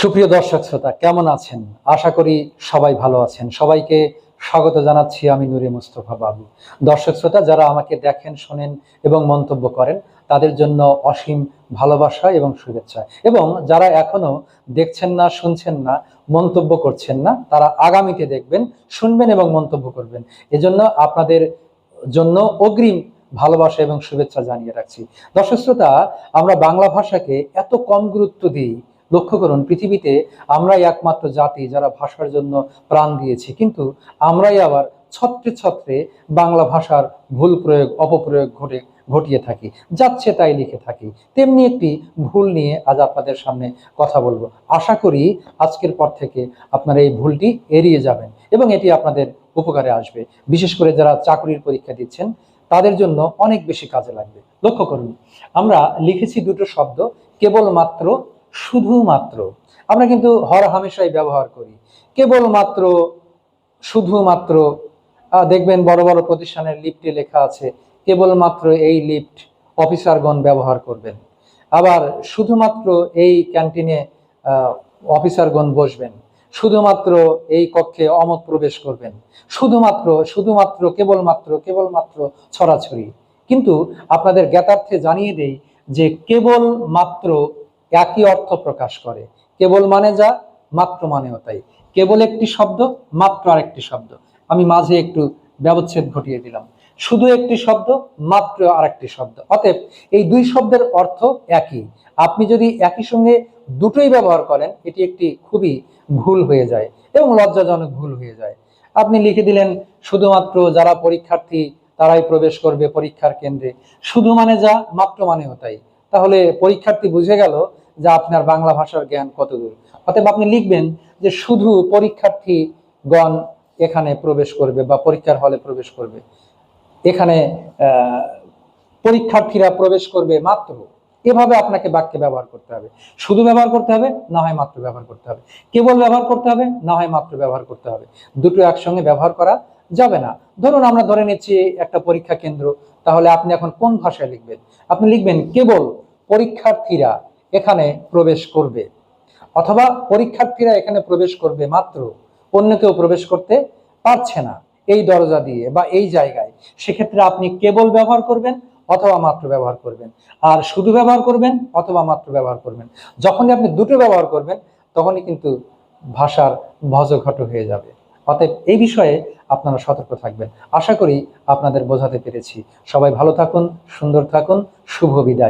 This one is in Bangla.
সুপ্রিয় দর্শক শ্রোতা, কেমন আছেন? আশা করি সবাই ভালো আছেন। সবাইকে স্বাগত জানাচ্ছি আমি নুরে মুস্তফা বাবু। দর্শক শ্রোতা, যারা আমাকে দেখেন, শোনেন এবং মন্তব্য করেন, তাদের জন্য অসীম ভালোবাসা এবং শুভেচ্ছা। এবং যারা এখনও দেখছেন না, শুনছেন না, মন্তব্য করছেন না, তারা আগামীতে দেখবেন, শুনবেন এবং মন্তব্য করবেন। এজন্য আপনাদের জন্য অগ্রিম ভালোবাসা এবং শুভেচ্ছা জানিয়ে রাখছি। দর্শক শ্রোতা, আমরা বাংলা ভাষাকে এত কম গুরুত্ব দিই লক্ষ্য করুন, পৃথিবীতে আমরাই একমাত্র জাতি যারা ভাষার জন্য প্রাণ দিয়েছি। কিন্তু আমরাই আবার ছত্রে ছত্রে বাংলা ভাষার ভুল প্রয়োগ, অপপ্রয়োগ ঘটে, ঘটিয়ে থাকি। যাচ্ছে তাই লিখে থাকি। তেমনি একটি ভুল নিয়ে আজ আপনাদের সামনে কথা বলব। আশা করি আজকের পর থেকে আপনারা এই ভুলটি এড়িয়ে যাবেন এবং এটি আপনাদের উপকারে আসবে। বিশেষ করে যারা চাকরির পরীক্ষা দিচ্ছেন, তাদের জন্য অনেক বেশি কাজে লাগবে। লক্ষ্য করুন, আমরা লিখেছি দুটো শব্দ, কেবলমাত্র শুধুমাত্র। আমরা কিন্তু হর হামেশাই ব্যবহার করি। কেবলমাত্র শুধুমাত্র দেখবেন বড় বড় প্রতিষ্ঠানের লিফটে লেখা আছে, কেবলমাত্র এই লিফট অফিসারগণ ব্যবহার করবেন। আবার শুধুমাত্র এই ক্যান্টিনে অফিসারগণ বসবেন। শুধুমাত্র এই কক্ষে অমত প্রবেশ করবেন। শুধুমাত্র শুধুমাত্র, কেবলমাত্র কেবলমাত্র ছড়াছড়ি। কিন্তু আপনাদের জ্ঞাতার্থে জানিয়ে দেই যে কেবল মাত্র একই অর্থ প্রকাশ করে। কেবল মানে যা, মাত্র মানেও তাই। কেবল একটি শব্দ, মাত্র আরেকটি শব্দ। আমি মাঝে একটু ব্যবচ্ছেদ ঘটিয়ে দিলাম। শুধু একটি শব্দ, মাত্র আরেকটি শব্দ। অতএব এই দুই শব্দের অর্থ একই। আপনি যদি একই সঙ্গে দুটোই ব্যবহার করেন, এটি একটি খুবই ভুল হয়ে যায় এবং লজ্জাজনক ভুল হয়ে যায়। আপনি লিখে দিলেন, শুধুমাত্র যারা পরীক্ষার্থী, তারাই প্রবেশ করবে পরীক্ষার কেন্দ্রে। শুধু মানে যা, মাত্র মানেও তাই। তাহলে পরীক্ষার্থী বুঝে গেল যে আপনার বাংলা ভাষার জ্ঞান কতদূর অতএব আপনি লিখবেন যে শুধু পরীক্ষার্থীগণ এখানে প্রবেশ করবে বা পরীক্ষার হলে প্রবেশ করবে। এখানে পরীক্ষার্থীরা প্রবেশ করবে মাত্র। এভাবে আপনাকে বাক্যে ব্যবহার করতে হবে। শুধু ব্যবহার করতে হবে, না হয় মাত্র ব্যবহার করতে হবে। কেবল ব্যবহার করতে হবে, না হয় মাত্র ব্যবহার করতে হবে। দুটো একসঙ্গে ব্যবহার করা যাবে না। ধরুন আমরা ধরে নিচ্ছি একটা পরীক্ষা কেন্দ্র, তাহলে আপনি এখন কোন ভাষায় লিখবেন? আপনি লিখবেন, কেবল পরীক্ষার্থীরা এখানে প্রবেশ করবে। অথবা পরীক্ষার্থীরা এখানে প্রবেশ করবে মাত্র, অন্য কেউ প্রবেশ করতে পারছে না এই দরজা দিয়ে বা এই জায়গায়। সেক্ষেত্রে আপনি কেবল ব্যবহার করবেন অথবা মাত্র ব্যবহার করবেন। আর শুধু ব্যবহার করবেন অথবা মাত্র ব্যবহার করবেন। যখনই আপনি দুটো ব্যবহার করবেন, তখনই কিন্তু ভাষার ভজঘট হয়ে যাবে। অতএব এই বিষয়ে আপনারা সতর্ক থাকবেন। আশা করি আপনাদের বোঝাতে পেরেছি। সবাই ভালো থাকুন, সুন্দর থাকুন, শুভ বিদায়।